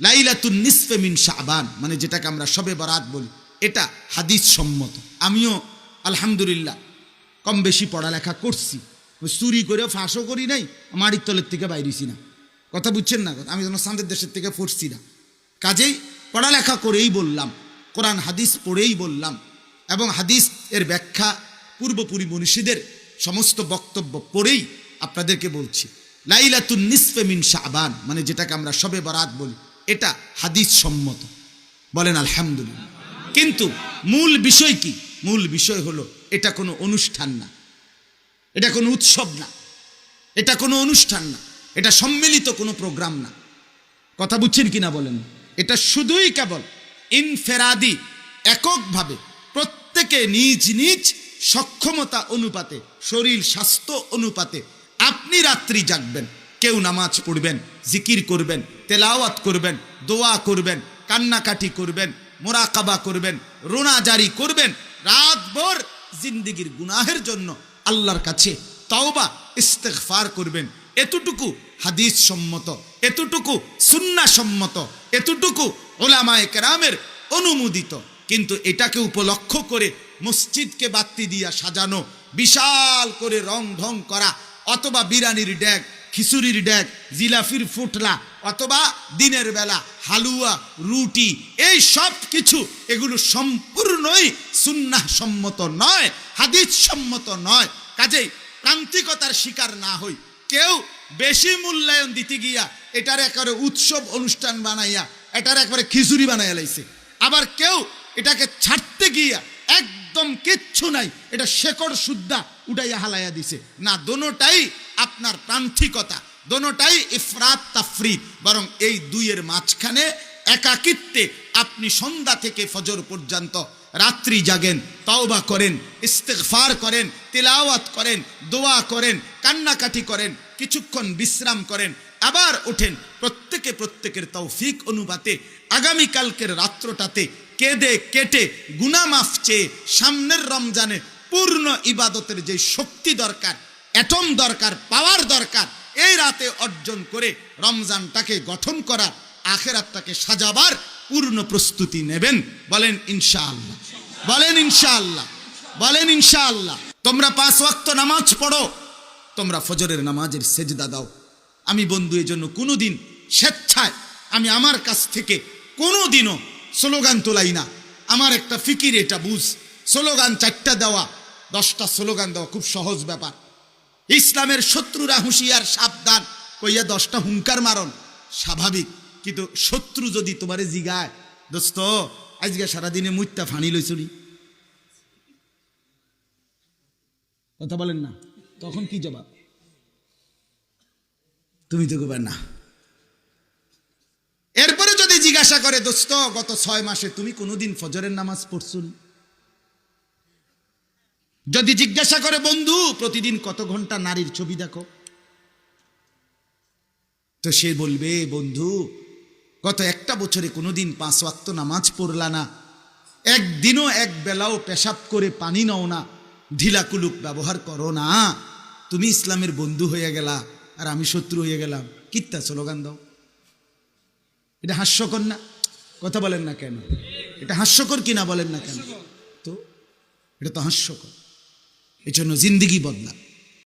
লাইলাতুন নিসফে মিন শাবান মানে যেটাকে আমরা সবে বরাত বলি। এটা হাদিস সম্মত। আমিও আলহামদুলিল্লাহ কম বেশি পড়ালেখা করছি। চুরি করে ফাঁসও করি নাই মাড়ির তলের থেকে বাইরেছি না। কথা বুঝছেন না? আমি যেন সামদের দেশের থেকে পড়ছি না। কাজেই পড়ালেখা করেই বললাম, কোরআন হাদিস পড়েই বললাম, এবং হাদিস এর ব্যাখ্যা পূর্বপুরি মনীষীদের সমস্ত বক্তব্য পড়েই আপনাদেরকে বলছি। লাইলাতুন নিসফে মিন শাবান মানে যেটাকে আমরা সবে বরাত বলি। এটা হাদিস সম্মত বলেন, আলহামদুলিল্লাহ। কিন্তু মূল বিষয় কি? মূল বিষয় হলো, এটা কোনো অনুষ্ঠান না। এটা কোনো উৎসব না। এটা কোনো অনুষ্ঠান না। এটা সম্মিলিত কোনো প্রোগ্রাম না। কথা বুঝছেন কিনা বলেন? এটা শুধুই কেবল ইনফেরাদি, এককভাবে প্রত্যেকে নিজ নিজ সক্ষমতা অনুপাতে, শরীর স্বাস্থ্য অনুপাতে আপনি রাত্রি জাগবেন। কেউ নামাজ পড়বেন, জিকির করবেন, তেলাওয়াত করবেন, দোয়া করবেন, কান্নাকাটি করবেন, মোরাকাবা করবেন রোনা জারি করবেন, রাতভর জিন্দিগির গুনাহের জন্য আল্লাহর কাছে তওবা, ইস্তেগফার করবেন। এতটুকু হাদিস সম্মত, এতটুকু সুন্না সম্মত, এতটুকু ওলামায়ে কেরামের অনুমোদিত। কিন্তু এটাকে উপলক্ষ করে মসজিদকে বাত্তি দিয়া সাজানো, বিশাল করে রং ঢং করা, অথবা বিরানির ড্যাগ খিচুড়ির ড্যাগ জিলাফির ফুটলা, অথবা দিনের বেলা হালুয়া, রুটি, এই সব কিছু এগুলো সম্পূর্ণই সুন্নাহ সম্মত নয়, হাদিস সম্মত নয়। কাজেই প্রান্তিকতার শিকার না হই। কেউ বেশি মূল্যায়ন দিতে গিয়া এটার একেবারে উৎসব অনুষ্ঠান বানাইয়া এটার একবারে খিচুড়ি বানাইয়া লাইছে। আবার কেউ এটাকে ছাড়তে গিয়া একদম কিচ্ছু নাই, এটা শেকড় শুদ্ধা উঠাইয়া হালাইয়া দিছে। না, দোনোটাই আপনার প্রান্তিকতা। দোনোটাই ইফরাত তাফরি বরং এই দুইয়ের মাঝখানে একাকিত্বে আপনি সন্ধ্যা থেকে ফজর পর্যন্ত রাত্রি জাগেন, তওবা করেন, ইস্তেগফার করেন, তিলাওয়াত করেন, দোয়া করেন, কান্নাকাটি করেন, কিছুক্ষণ বিশ্রাম করেন, আবার ওঠেন। প্রত্যেকে প্রত্যেকের তৌফিক অনুপাতে আগামীকালকের রাত্রটাতে কেঁদে কেটে গুনামাফ চেয়ে সামনের রমজানে পূর্ণ ইবাদতের যে শক্তি দরকার অ্যাটম দরকার, পাওয়ার দরকার। এই রাতে অর্জন করে রমজানটাকে গঠন করার, আখেরাতটাকে সাজাবার পূর্ণ প্রস্তুতি নেবেন। বলেন ইনশাআল্লাহ। বলেন ইনশাআল্লাহ। বলেন ইনশাআল্লাহ। তোমরা পাঁচ ওয়াক্ত নামাজ পড়ো। তোমরা ফজরের নামাজের সেজদা দাও। আমি বন্ধু এই জন্য কোনোদিন স্বেচ্ছায় আমি আমার কাছ থেকে কোনোদিনও স্লোগান তোলাই না। আমার একটা ফিকির, এটা বুঝ। স্লোগান চারটা দেওয়া, দশটা স্লোগান দেওয়া খুব সহজ ব্যাপার। ইসলামের শত্রুরা হুঁশিয়ার, সাবধান। কইয়া দশটা হুঙ্কার মারন। স্বাভাবিক। কিন্তু শত্রু যদি তোমারে জিগায়, দোস্ত, আজকে সারাদিনে মুত্যা ফানি লইছুনি। কথা বলেন না। তখন কি জবাব? তুমি তো গোবার না। এরপরে যদি জিজ্ঞাসা করে, দোস্ত, গত ছয় মাসে তুমি কোনোদিন ফজরের নামাজ পড়ছুনি? যদি জিজ্ঞাসা করে, বন্ধু, প্রতিদিন কত ঘণ্টা নারীর ছবি দেখো? তো সে বলবে, বন্ধু, গত একটা বছরে কোনোদিন পাঁচ ওয়াক্ত নামাজ পড়লা না। একদিনও এক বেলাও পেশাব করে পানি নাও না। ঢিলাকুলুক ব্যবহার করো না। তুমি ইসলামের বন্ধু হয়ে গেলা আর আমি শত্রু হয়ে গেলাম। কিত্তা স্লোগান দাও। এটা হাস্যকর না? কথা বলেন না কেন? এটা হাস্যকর কিনা বলেন না কেন? তো এটা তো হাস্যকর। এই জিন্দগি জিন্দিগি বদলা